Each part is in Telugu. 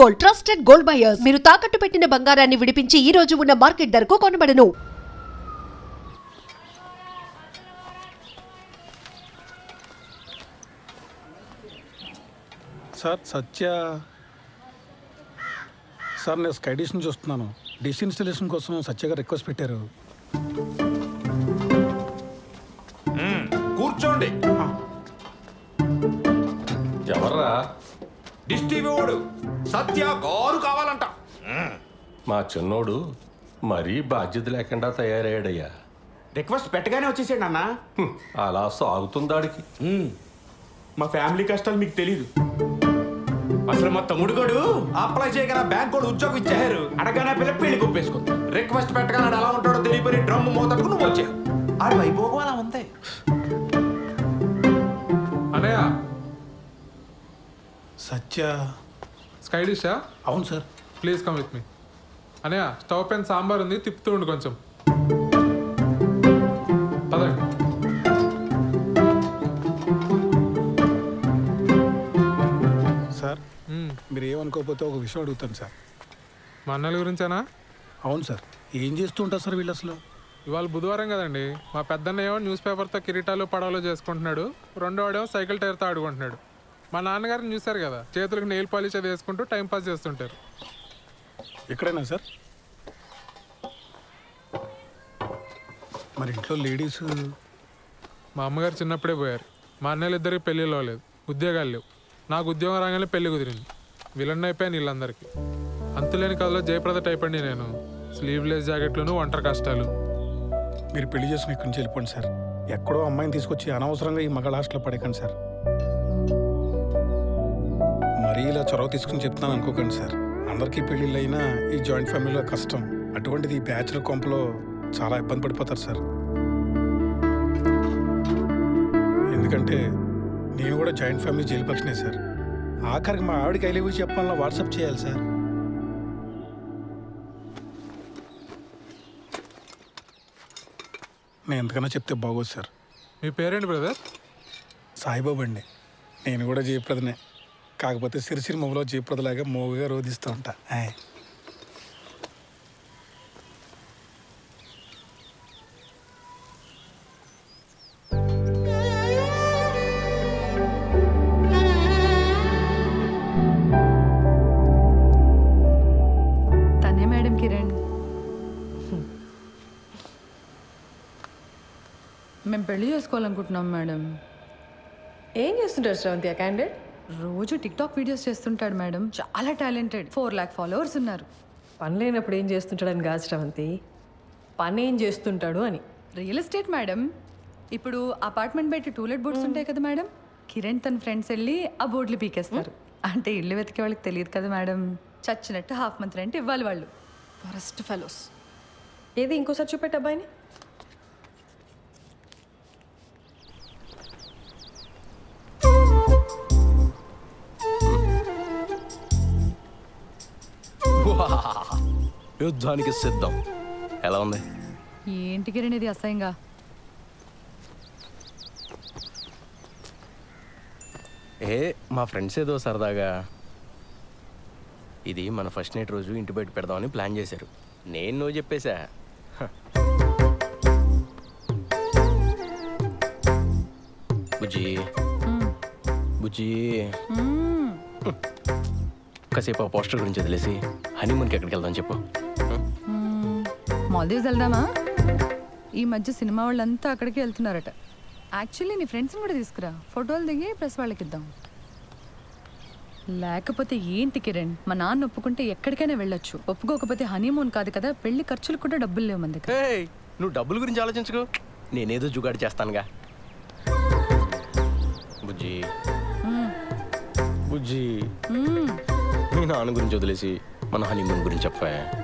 గోల్డ్ ట్రస్టెడ్ గోల్డ్ బయర్స్ మీరు తాకట్టు పెట్టిన బంగారాన్ని విడిపించి ఈ రోజు ఉన్న మార్కెట్ ధరకు కొనబడను. సార్ సత్య. సార్ నేను స్కై డిష్ నుంచి వస్తున్నాను. డిష్ ఇన్స్టలేషన్ కోసం సత్య గారు రిక్వెస్ట్ పెట్టారు. కూర్చోండి. ఎవర్రా? డిష్ టీవీ వాడు. సత్య కారు కావాలంట. మా చిన్నోడు మరీ బాధ్యత లేకుండా తయారయ్యాడయ్యా. రిక్వెస్ట్ పెట్టగానే వచ్చేసాడు అన్న అలా సాగుతుందాడికి. మా ఫ్యామిలీ కష్టాలు మీకు తెలీదు. అసలు మా తమ్ముడు గడు అప్లై చేయగల బ్యాంక్ కూడా ఉద్యోగం ఇచ్చారు అడగానే పిల్ల పెళ్ళి కుప్పేసుకుంది. రిక్వెస్ట్ పెట్టగానే ఎలా ఉంటాడో తెలియపోయి డ్రమ్ మోతకు నువ్వు వచ్చావు. ఆడి వైభోగం అలా ఉంది. సత్య స్కై డిషా అవును sir. Please come with me అనయ్య స్టవ్ పైన సాంబార్ ఉంది తిప్పుతూ ఉండు కొంచెం. పదండి. సార్ మ్మ్. మీరు ఏమనుకోకపోతే ఒక విషయం అడుగుతాను సార్. మా అన్నల గురించేనా? అవును సార్. ఏం చేస్తూ ఉంటారు సార్ వీళ్ళు అసలు? ఇవాళ బుధవారం కదండి. మా పెద్దన్న ఏమో న్యూస్ పేపర్తో కిరీటాలు పడవలు చేసుకుంటున్నాడు. రెండో వాడేమో సైకిల్ టైర్తో ఆడుకుంటున్నాడు. మా నాన్నగారిని చూశారు కదా. చేతులకు నెయిల్ పాలిష్ అది వేసుకుంటూ టైం పాస్ చేస్తుంటారు. ఎక్కడైనా సార్? మరి ఇంట్లో లేడీస్ మా అమ్మగారు చిన్నప్పుడే పోయారు. మా అన్నయ్యలు ఇద్దరికి పెళ్ళిలో లేదు ఉద్యోగాలు లేవు. నాకు ఉద్యోగం రాగానే పెళ్ళి కుదిరింది. విలన్ అయిపోయాను వీళ్ళందరికీ. అంతులేని కథలో జయప్రద టైప్ అండి నేను. స్లీవ్లెస్ జాకెట్లను ఒంటరి కష్టాలు. మీరు పెళ్ళి చేసుకుని ఇక్కడి నుంచి వెళ్ళిపోండి సార్. ఎక్కడో అమ్మాయిని తీసుకొచ్చి అనవసరంగా ఈ మగ హాస్టల్లో పడేకండి సార్. మరీ ఇలా చొరవ తీసుకుని చెప్తున్నాను అనుకోకండి సార్. అందరికీ పెళ్ళిళ్ళు అయినా ఈ జాయింట్ ఫ్యామిలీలో కష్టం. అటువంటిది ఈ బ్యాచులర్ కొంపలో చాలా ఇబ్బంది పడిపోతారు సార్. ఎందుకంటే నేను కూడా జాయింట్ ఫ్యామిలీ జైలు పక్షనే సార్. ఆఖరికి మా ఆవిడకి ఐ లవ్ యూ చెప్పాలన్నా వాట్సాప్ చేయాలి సార్. నేను ఎంతకన్నా చెప్తే బాగోదు సార్. మీ పేరేంటి బ్రదర్? సాయిబాబు అండి. నేను కూడా జయప్రదనే. కాకపోతే సిరిసిరి మొబలో జయప్రదలాగా మోగుగా రోధిస్తూ ఉంటా. తనే మేడం కిరణ్. మేము పెళ్ళి చేసుకోవాలనుకుంటున్నాం మేడం. ఏం చేస్తుంటారు శ్రవంతి? ఆ క్యాండిడేట్ రోజు టిక్టాక్ వీడియోస్ చేస్తుంటాడు మేడం. చాలా టాలెంటెడ్. ఫోర్ ల్యాక్ ఫాలోవర్స్ ఉన్నారు. పని లేనప్పుడు ఏం చేస్తుంటాడని కాదు శ్రవంతి. పని ఏం చేస్తుంటాడు అని. Real estate madam. ఇప్పుడు అపార్ట్మెంట్ బయట టూలెట్ బోర్డ్స్ ఉంటాయి కదా మేడం. కిరణ్ తన ఫ్రెండ్స్ వెళ్ళి ఆ బోర్డులు పీకేస్తారు. అంటే ఇల్లు వెతికే వాళ్ళకి తెలియదు కదా మేడం. చచ్చినట్టు హాఫ్ మంత్ రెంట్ ఇవ్వాలి వాళ్ళు. Forest fellows. ఏది ఇంకోసారి చూపెట్టు అబ్బాయిని. యుద్ధానికి సిద్ధం. ఎలా ఉంది? ఏంటి కిరణ్ ఇది అసహ్యంగా? ఏ మా ఫ్రెండ్స్ ఏదో సరదాగా ఇది మన ఫస్ట్ నైట్ రోజు ఇంటి బయట పెడదామని ప్లాన్ చేశారు. నేను నువ్వు చెప్పేశా. బుజ్జి. బుజ్జి. కాసేపు ఆ పోస్టర్ గురించి వదిలేసి హనీమూన్కి ఎక్కడికి వెళ్దాం చెప్పు. మాల్దీవ్స్ వెళ్దామా? ఈ మధ్య సినిమా వాళ్ళంతా అక్కడికి వెళ్తున్నారట. యాక్చువల్లీ నీ ఫ్రెండ్స్ని కూడా తీసుకురా. ఫోటోలు దిగి ప్రెస్ వాళ్ళకి ఇద్దాం. లేకపోతే ఏంటి కిరణ్? మా నాన్న ఒప్పుకుంటే ఎక్కడికైనా వెళ్ళొచ్చు. ఒప్పుకోకపోతే హనీమూన్ కాదు కదా పెళ్ళి ఖర్చులు కూడా డబ్బులు లేవు మన దగ్గర. హే నువ్వు డబ్బుల గురించి ఆలోచించుకో. నేనేదో జుగాడు చేస్తానుగా. బుజ్జి. బుజ్జి. మ్మ్. మీ నాన్న గురించి వదిలేసి మన హనీమూన్ గురించి చెప్పా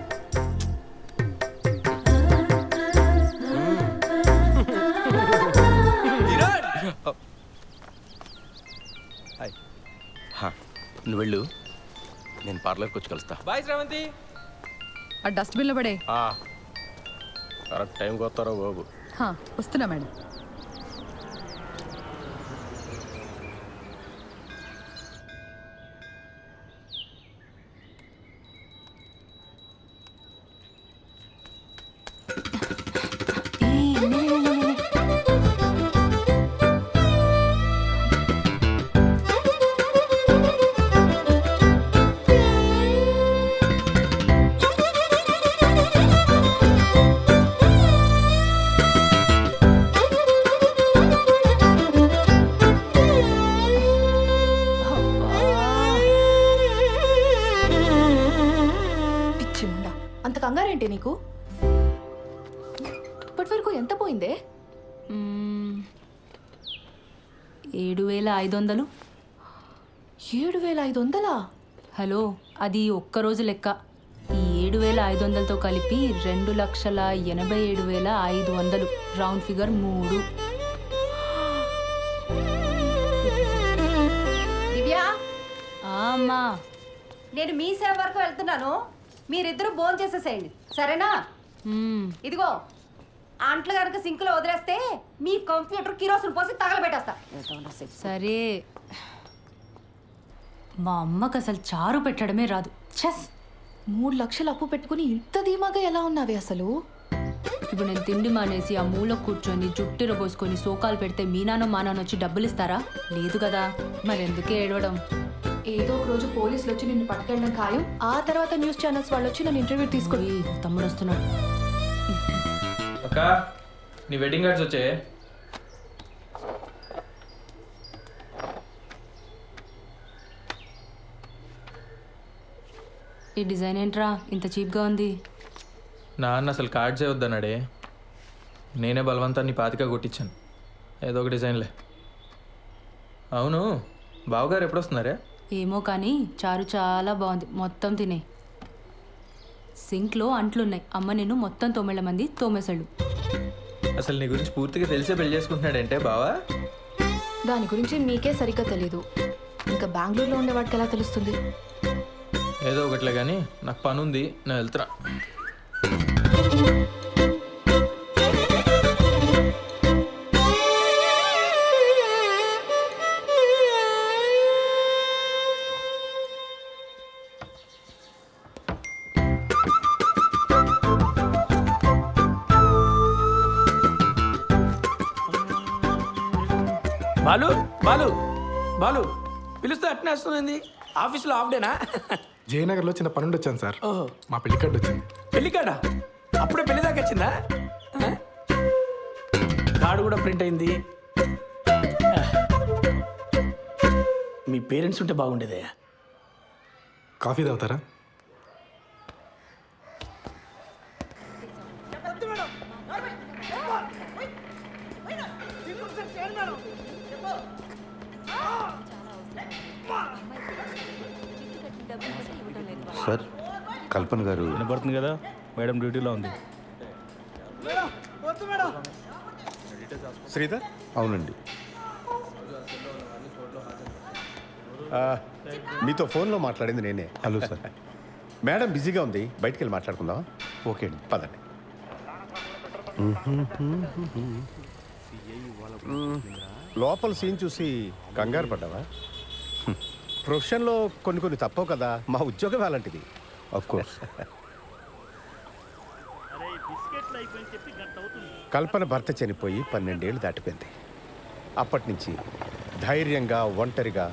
నువ్వు వెళ్ళు. నేను పార్లర్కి వచ్చి కలుస్తా. బాయ్ శ్రవంతి. ఆ డస్ట్బిన్లో పడే. ఆ, కరెక్ట్ టైంకి వస్తారా బాబు. హా, వస్తున్నా మేడం. ఐదు వందలు ఏడు వేల ఐదు వందలా హలో అది ఒక్కరోజు లెక్క. ఈ ఏడు వేల ఐదు వందలతో కలిపి రెండు లక్షల ఎనభై ఏడు వేల ఐదు వందలు రౌండ్ ఫిగర్ మూడు. దివ్య? అమ్మా. నేను మీ సేవ వరకు వెళ్తున్నాను. మీరిద్దరూ భోజనం చేసేసేయండి సరేనా. ఇదిగో. అంట్లు కనుక సింక్లో వదిలేస్తే మీ కంప్యూటర్ కిరోసిన్ పోసి తగలబెట్టేస్తా. సరే. మా అమ్మకు అసలు చారు పెట్టడమే రాదు. ఛస్! మూడు లక్షలు అప్పు పెట్టుకుని ఇంత ధీమాగా ఎలా ఉన్నావే అసలు? ఇప్పుడు నేను తిండి మానేసి ఆ మూల కూర్చొని జుట్టు పోసుకొని సోకాలు పెడితే మీ నాన్న మా నాన్న వచ్చి డబ్బులు ఇస్తారా? లేదు కదా. మరి ఎందుకే ఏడవడం? ఏదో ఒక రోజు పోలీసులు వచ్చి నిన్ను పట్టుకెళ్ళడం ఖాయం. ఆ తర్వాత న్యూస్ ఛానల్స్ వాళ్ళు వచ్చి నన్ను ఇంటర్వ్యూ తీసుకుని తమ్ముడు వస్తున్నాడు. అక్క నీ వెడ్డింగ్ కార్డ్స్ వచ్చే ఈ డిజైన్ ఏంట్రా? ఇంత చీప్గా ఉంది. నాన్న అసలు కార్డ్సే వద్దన్నాడే నేనే బలవంతాన్ని పాతిక కొట్టించాను. ఏదో ఒక డిజైన్లే. అవును బావగారు ఎప్పుడు వస్తున్నారే ఏమో కానీ చారు చాలా బాగుంది. మొత్తం తినే. సింక్లో అంట్లున్నాయి. అమ్మ నేను మొత్తం తొమ్మిళ్ళ మంది తోమేశాడు అసలు నీ గురించి పూర్తిగా తెలిసే పెళ్ళి చేసుకుంటున్నాడంటే బావా? దాని గురించి మీకే సరిగ్గా తెలీదు. ఇంకా బెంగళూరులో ఉండేవాడికి ఎలా తెలుస్తుంది? ఏదో ఒకట్లే కానీ నాకు పని ఉంది నేను వెళ్తున్నా. వస్తుంది ఆఫీస్లో హాఫ్ డేనా జయనగర్లో చిన్న పని ఉండి వచ్చాను సార్. ఓహో. మా పెళ్ళి కార్డు వచ్చింది. పెళ్ళి కాడా అప్పుడే పెళ్ళి దాకా వచ్చిందా? ఆ? కార్డు కూడా ప్రింట్ అయింది. ఆ. మీ పేరెంట్స్ ఉంటే బాగుండేదే కాఫీ తాగుతారా? సార్ కల్పన గారు. వినపడుతుంది కదా? మేడం డ్యూటీలో ఉంది. శ్రీధర్? అవునండి. ఆ, మీతో ఫోన్లో మాట్లాడింది నేనే. Hello sir. మేడం బిజీగా ఉంది బయటికి వెళ్ళి మాట్లాడుకుందాం ఓకే అండి. పదండి. లోపల సీన్ చూసి కంగారు పడ్డావా. ప్రొఫెషన్లో కొన్ని కొన్ని తప్పవు కదా మా ఉద్యోగం అలాంటిది. ఆఫ్ కోర్స్ కల్పన భర్త చనిపోయి పన్నెండేళ్ళు దాటిపోయింది. అప్పటి నుంచి ధైర్యంగా ఒంటరిగా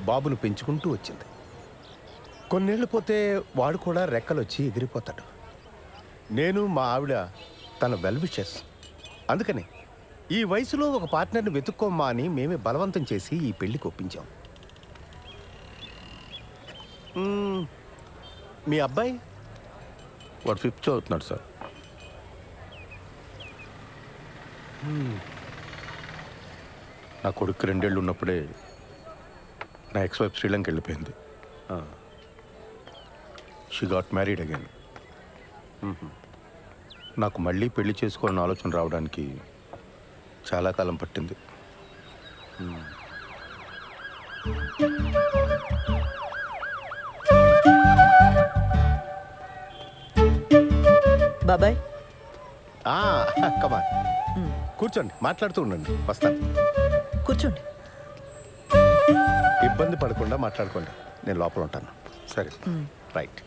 బాబును పెంచుకుంటూ వచ్చింది. కొన్నేళ్ళు పోతే వాడు కూడా రెక్కలొచ్చి ఎగిరిపోతాడు. నేను మా ఆవిడ తన వెల్ విషెస్ అందుకని ఈ వయసులో ఒక పార్ట్నర్ని వెతుక్కోమ్మా అని మేమే బలవంతం చేసి ఈ పెళ్ళికి ఒప్పించాం. మ్మ్, మీ అబ్బాయి? వాడు ఫిఫ్త్ చదువుతున్నాడు సార్. నా కొడుకు రెండేళ్ళు ఉన్నప్పుడే నా ఎక్స్ వైఫ్ శ్రీలంక వెళ్ళిపోయింది. షీ గాట్ మ్యారీడ్ అగైన్ నాకు మళ్ళీ పెళ్ళి చేసుకోవాలని ఆలోచన రావడానికి చాలా కాలం పట్టింది. బాబాయ్. కమా కూర్చోండి మాట్లాడుతూ ఉండండి వస్తాను. కూర్చోండి. ఇబ్బంది పడకుండా మాట్లాడుకోండి నేను లోపల ఉంటాను. సరే రైట్.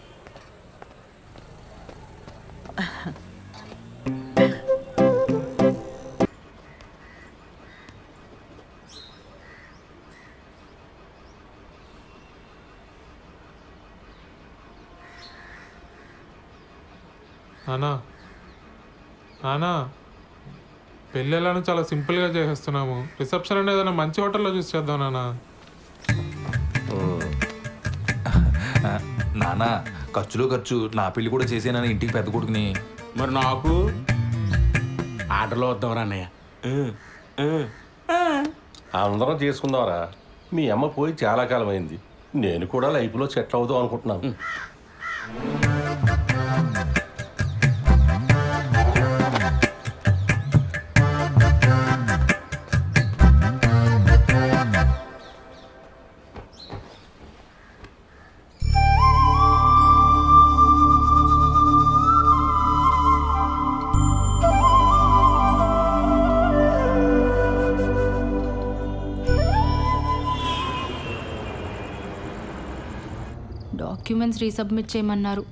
పెళ్ళి ఎలానో చాలా సింపుల్గా చేసేస్తున్నాము. రిసెప్షన్ అనేది ఏదైనా మంచి హోటల్లో చూసి చేద్దాం నానా నానా ఖర్చులో ఖర్చు నా పెళ్ళి కూడా చేసేనని ఇంటికి పెద్ద కొడుకుని. మరి నాకు? ఆర్డర్లో వద్దాం అన్నయ్య. అందరం చేసుకుందాంరా. మీ అమ్మ పోయి చాలా కాలం అయింది నేను కూడా లైఫ్లో సెటిల్ అవుదాం అనుకుంటున్నాను. రీసబ్మిట్ చేయమన్నారు.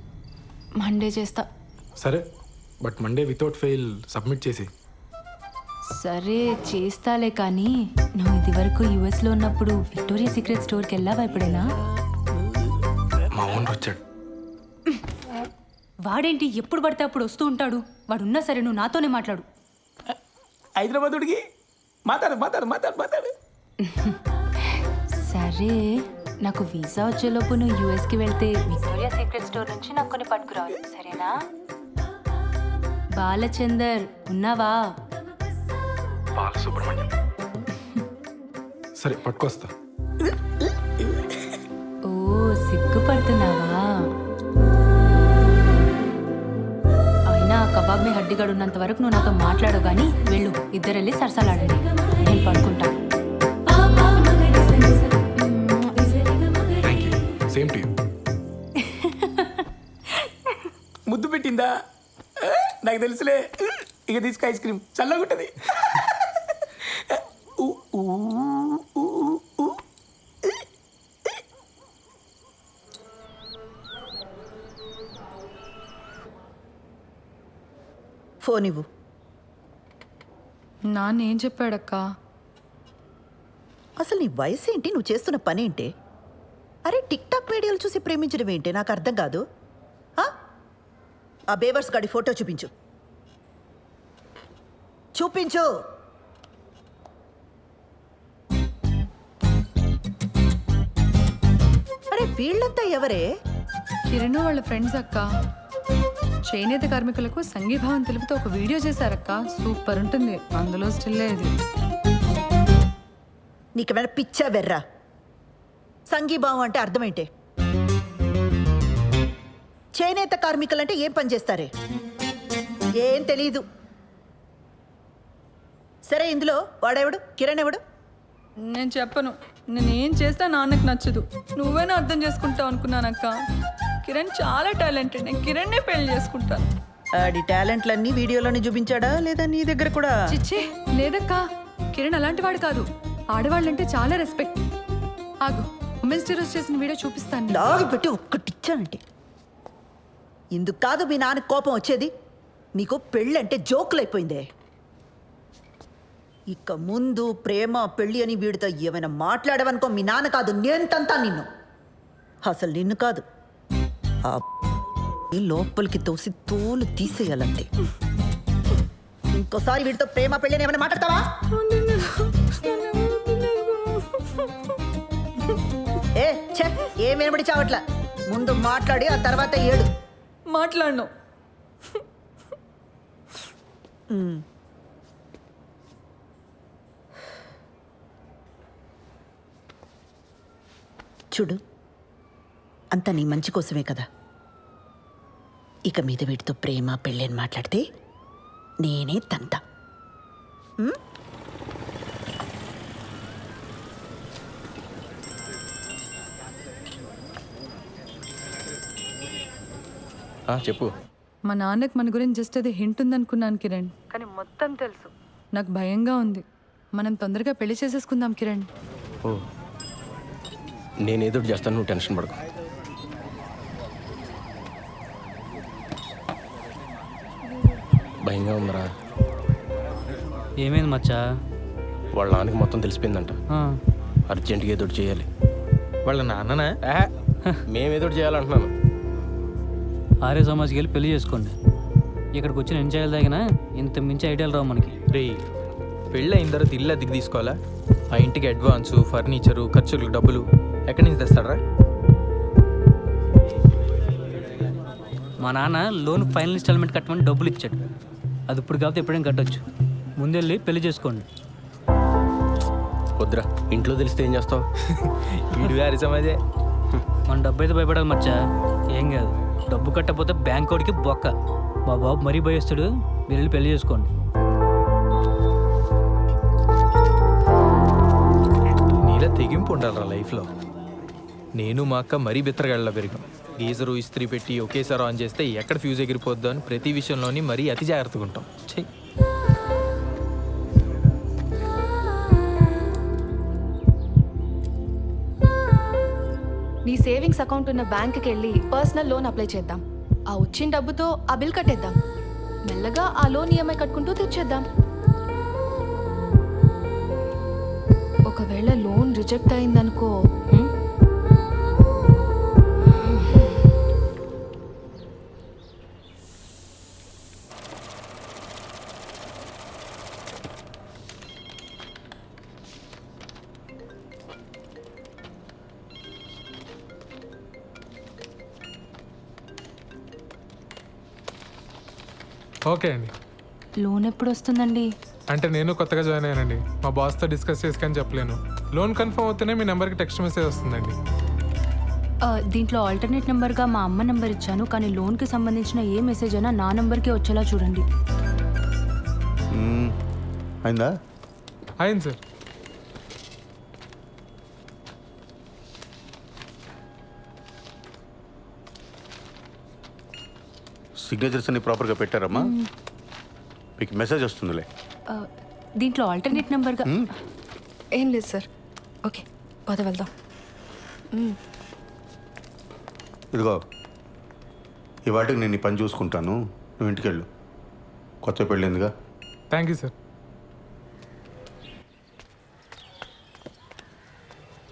మండే చేస్తా. సరే but Monday without fail submit చేసి. సరే చేస్తాలే కానీ నువ్వు ఇది వరకు యుఎస్లో ఉన్నప్పుడు విక్టోరియా సీక్రెట్ స్టోర్కి వెళ్ళావా ఎప్పుడైనా? మా ఓనర్ వచ్చాడు. వాడేంటి ఎప్పుడు పడితే అప్పుడు వస్తూ ఉంటాడు? వాడున్నా సరే నువ్వు నాతోనే మాట్లాడు. హైదరాబాదుడికి మాట్లాడు మాట్లాడు మాట్లాడు మాట్లాడు. సరే. నాకు వీసా వచ్చేలోపు నువ్వు యూఎస్కి వెళ్తే విక్టోరియా సీక్రెట్ స్టోర్ నుంచి నాకు కొన్ని పట్టుకురావాలి సరేనా? బాలచందర్ ఉన్నావా? బాలసుబ్రహ్మణ్యం. సరే పట్టుకొస్తా. ఓ సిగ్గుపడుతున్నావా? అయినా కబాబ్ మీ హడ్డిగాడు ఉన్నంత వరకు నువ్వు నాతో మాట్లాడవు కానీ వెళ్ళు ఇద్దరెళ్ళి సరసాలాడండి. నేను పడుకుంటా. సేమ్ టు ముద్దు పెట్టిందా? నాకు తెలుసులే. ఇక తీసుకు ఐస్ క్రీమ్. చల్లగుంటది. ఫోన్ ఇవ్వు. నాన్న ఏం చెప్పాడక్క? అసలు నీ వయసు ఏంటి నువ్వు చేస్తున్న పని ఏంటి అరే టిక్ టాక్ వీడియోలు చూసి ప్రేమించడం ఏంటి? నాకు అర్థం కాదు. ఆ? బేవర్స్ గాడి ఫోటో చూపించు. చూపించు. అరే వీళ్ళంతా ఎవరే? కిరణ్ వాళ్ళ ఫ్రెండ్స్ అక్క. చేనేత కార్మికులకు సంఘీభావం తెలుపుతూ ఒక వీడియో చేశారక్క. సూపర్ ఉంటుంది. అందులో స్టిల్ ఇది నీకేమైనా పిచ్చా వెర్రా? సంఘీభావం అంటే అర్థమేంటి? చేనేత కార్మికులంటే ఏం పని చేస్తారే? ఏం తెలీదు. సరే ఇందులో వాడెవడు? కిరణ్ ఎవడు? నేను చెప్పను. నేను ఏం చేస్తా నాన్నకు నచ్చదు. నువ్వేనా అర్థం చేసుకుంటావు అనుకున్నానక్క? కిరణ్ చాలా టాలెంటెడ్ నేను కిరణ్నే పెళ్ళి చేసుకుంటాను. ఆడి టాలెంట్లన్నీ వీడియోలోనే చూపించాడా? లేదా నీ దగ్గర కూడా? చిచ్చే లేదక్క. కిరణ్ అలాంటి వాడు కాదు. ఆడవాళ్ళంటే చాలా రెస్పెక్ట్. ఆగు. ఉమెన్స్ డే రోజు చేసిన వీడియో చూపిస్తాను లాగి పెట్టి ఒక్కటిచ్చానంటే ఇందుకు కాదు మీ నాన్న కోపం వచ్చేది. నీకు పెళ్ళంటే జోకులైపోయిందే. ఇక ముందు ప్రేమ పెళ్ళి అని వీడితో ఏమైనా మాట్లాడవనుకో మీ నాన్న కాదు నేను తంతా నిన్ను. అసలు నిన్ను కాదు. ఆ ఈ లోపలికి తోసి తోలు తీసేయాలంతే. ఇంకోసారి వీడితో ప్రేమ పెళ్ళి అని ఏమైనా మాట్లాడతావా? ఛే ఏం వినబడి చావట్లా? ముందు మాట్లాడి ఆ తర్వాత ఏడు. మాట్లాడను. చూడు అంతా నీ మంచి కోసమే కదా. ఇక మీద వీటితో ప్రేమ పెళ్ళి అని మాట్లాడితే నేనే తంత. చెప్పు. మా నాన్నకి మన గురించి జస్ట్ అది హింట్ ఉందనుకున్నాను కిరణ్. కానీ మొత్తం తెలుసు. నాకు భయంగా ఉంది. మనం తొందరగా పెళ్ళి చేసేసుకుందాం కిరణ్. ఓ నేను ఏదో చేస్తాను నువ్వు టెన్షన్ పడకు. భయంగా ఉందరా. ఏమైంది మచ్చా? వాళ్ళ నాన్నకి మొత్తం తెలిసిపోయిందంట. అర్జెంటుగా ఏదో ఒకటి చేయాలి. వాళ్ళ నాన్ననా? ఆహా, మేము ఏదో ఒకటి చేయాలంటున్నాను. ఆర్య సమాజ్కి వెళ్ళి పెళ్ళి చేసుకోండి. ఇక్కడికి వచ్చి నేను చేయాలి తగిన ఇంత మించి ఐడియాలు రావు మనకి. రే పెళ్ళి అయిన తర్వాత ఇల్లు అద్దెకి తీసుకోవాలా? ఆ ఇంటికి అడ్వాన్సు ఫర్నిచరు ఖర్చులకు డబ్బులు ఎక్కడి నుంచి తెస్తాడరా? మా నాన్న లోన్ ఫైనల్ ఇన్స్టాల్మెంట్ కట్టమని డబ్బులు ఇచ్చాడు. అది ఇప్పుడు కాకపోతే ఎప్పుడైనా కట్టొచ్చు? ముందెళ్ళి పెళ్ళి చేసుకోండి. వద్దురా ఇంట్లో తెలిస్తే ఏం చేస్తావు? మన డబ్బు అయితే భయపడాలి మచ్చా. ఏం కాదు. డబ్బు కట్టకపోతే బ్యాంక్ వాడికి బొక్క. మా బాబు మరీ భయస్తుడు. మీరు వెళ్ళి పెళ్ళి చేసుకోండి. నీలా తెగింపు ఉండాలిరా లైఫ్లో. నేను మా అక్క మరీ బిత్తరగాళ్ళ పెరిగాం. గీజరు ఇస్త్రీ పెట్టి ఒకేసారి ఆన్ చేస్తే ఎక్కడ ఫ్యూజ్ ఎగిరిపోద్దు అని ప్రతి విషయంలోని మరీ అతి జాగ్రత్తగా ఉంటాం. చెయ్యి నీ సేవింగ్స్ అకౌంట్ ఉన్న బ్యాంక్కి వెళ్ళి పర్సనల్ లోన్ అప్లై చేద్దాం. ఆ వచ్చిన డబ్బుతో ఆ బిల్ కట్టేద్దాం. మెల్లగా ఆ లోన్ ఈఎంఐ కట్టుకుంటూ తెచ్చేద్దాం. ఒకవేళ లోన్ రిజెక్ట్ అయిందనుకో ఓకే అండి. లోన్ ఎప్పుడు వస్తుందండి? అంటే నేను కొత్తగా జాయిన్ అయ్యానండి. మా బాస్తో డిస్కస్ చేసుకొని చెప్పలేను. లోన్ కన్ఫర్మ్ అవుతూనే మీ నెంబర్కి టెక్స్ట్ మెసేజ్ వస్తుందండి. ఆ, దీంట్లో ఆల్టర్నేట్ నెంబర్గా మా అమ్మ నెంబర్ ఇచ్చాను కానీ లోన్కి సంబంధించిన ఏ మెసేజ్ అయినా నా నెంబర్కే వచ్చేలా చూడండి. అయిందా? అయింది సార్. సిగ్నేచర్స్ అన్ని ప్రాపర్గా పెట్టారమ్మా. మీకు మెసేజ్ వస్తుందిలే. ఆ, దీంట్లో ఆల్టర్నేట్ నెంబర్గా ఏం లేదు సార్. ఓకే పద వెళ్దాం. ఇదిగో ఈ వాటికి నేను ఈ పని చూసుకుంటాను. నువ్వు ఇంటికి వెళ్ళు కొత్త పెళ్ళిందిగా థ్యాంక్ యూ సార్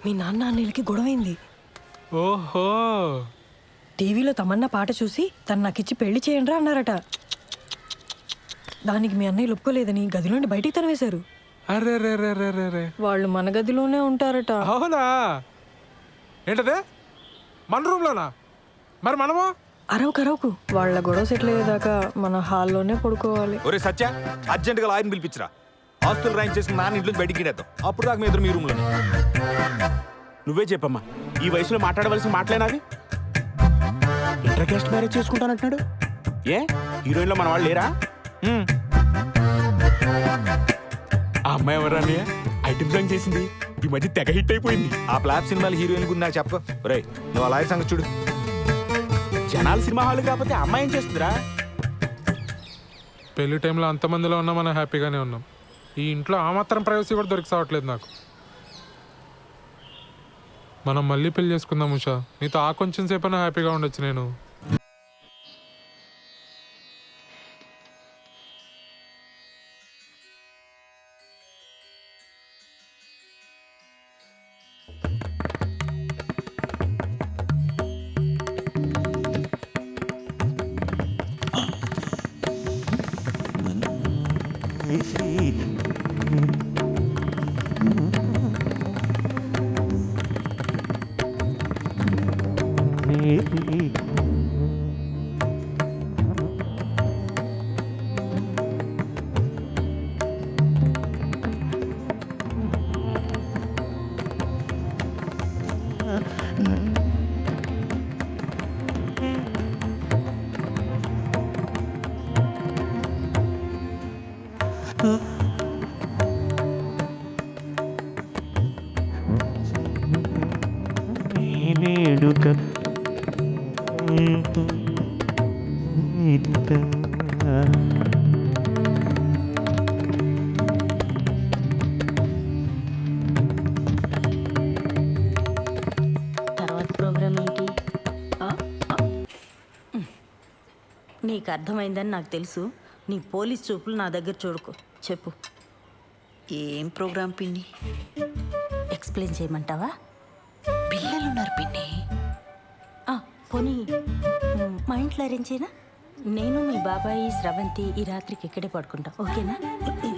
మీ నాన్న అన్నయ్యలకి గొడవైంది. ఓహో! టీవీలో తమన్నా పాట చూసి తను నాకు ఇచ్చి పెళ్ళి చేయండి అన్నారట. దానికి మీ అన్నయ్యలు ఒప్పుకోలేదని గదిలోండి బయటికి తరివేశారు. అరే రే రే రే రే రే. వాళ్ళు మన గదిలోనే ఉంటారట. అవునా? ఏంటదే? మన రూమ్లోనా? మరి మనము? అరవు కరవుకు వాళ్ళ గొడవ సెటిల్ అయ్యేదాకా మన హాల్లోనే పడుకోవాలి. ఒరే సత్య అర్జెంటుగా లాయర్ని పిలిపించరా. ఆస్తులు రాయింగ్ చేసుకుని నాన్న ఇంట్లో బయటికి గిడేద్దాం. అప్పుడు దాకా మీ ఇద్దరు మీ రూమ్లో నువ్వే చెప్పమ్మా. ఈ వయసులో మాట్లాడవలసిన మాటలేనాది ఇంటర్ క్యాస్ట్ మ్యారేజ్ చేసుకుంటానంటున్నాడు? ఏ? హీరోయిన్లో మన వాళ్ళు లేరా? హ్మ్. ఆ అమ్మాయి ఎవరు అన్నయ్య ఐటమ్ సాంగ్ చేసింది. ఈ మధ్య తెగ హిట్ అయిపోయింది. ఆ ప్లాప్ సినిమాలు హీరోయిన్ గురించి నాకు చెప్పకు. ఒరే నువ్వు లాయర్ సంగతి చూడు. జనాలు సినిమా హాల్ కాకపోతే అమ్మాయి ఏం చేస్తుందిరా? పెళ్ళి టైంలో అంతమందిలో ఉన్నా మనం హ్యాపీగానే ఉన్నాం. ఈ ఇంట్లో ఆ మాత్రం ప్రైవసీ కూడా దొరికి సావట్లేదు నాకు. మనం మళ్ళీ పెళ్ళి చేసుకుందాం ఉషా. నీతో ఆ కొంచెం సేపైనా హ్యాపీగా ఉండొచ్చు నేను. తర్వాత నీకు అర్థమైందని నాకు తెలుసు. నీ పోలీస్ చూపులు నా దగ్గర చూడకు. చెప్పు. ఏం ప్రోగ్రాం పిన్ని? ఎక్స్ప్లెయిన్ చేయమంటావా? పిల్లలున్నారు పిన్ని. ఆ, పోనీ మ్, ఇంట్లో అరేంజ్ చేయనా? నేను మీ బాబాయి స్రవంతి ఈ రాత్రికి ఇక్కడే పడుకుంటాం. ఓకేనా?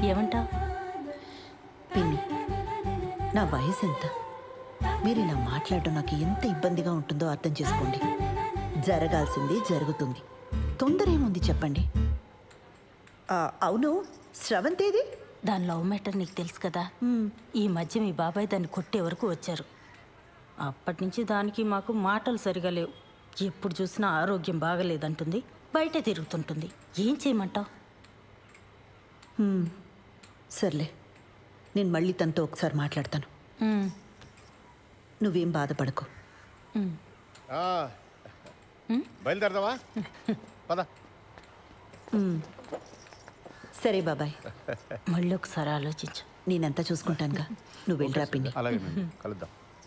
ఏమంటావు? పిన్ని నా వయసు ఎంత? మీరు ఇలా మాట్లాడడం నాకు ఎంత ఇబ్బందిగా ఉంటుందో అర్థం చేసుకోండి. జరగాల్సింది జరుగుతుంది. తొందర ఏముంది చెప్పండి అవును. స్రవంతేది దాని లవ్ మ్యాటర్ నీకు తెలుసు కదా. ఈ మధ్య మీ బాబాయ్ దాన్ని కొట్టే వరకు వచ్చారు. అప్పటి నుంచి దానికి మాకు మాటలు సరిగా లేవు. ఎప్పుడు చూసినా ఆరోగ్యం బాగలేదంటుంది. బయట తిరుగుతుంటుంది. ఏం చేయమంటావు? హ్మ్. సర్లే. నేను మళ్ళీ తనతో ఒకసారి మాట్లాడతాను. నువ్వేం బాధపడకు. ఆ, బయలుదేరదావా పద. సరే బాబాయ్. మళ్ళీ ఒకసారి ఆలోచించు. నేనంతా చూసుకుంటానుగా. నువ్వు వెళ్ళరా పిన్ని. అలాగే కలుద్దాం.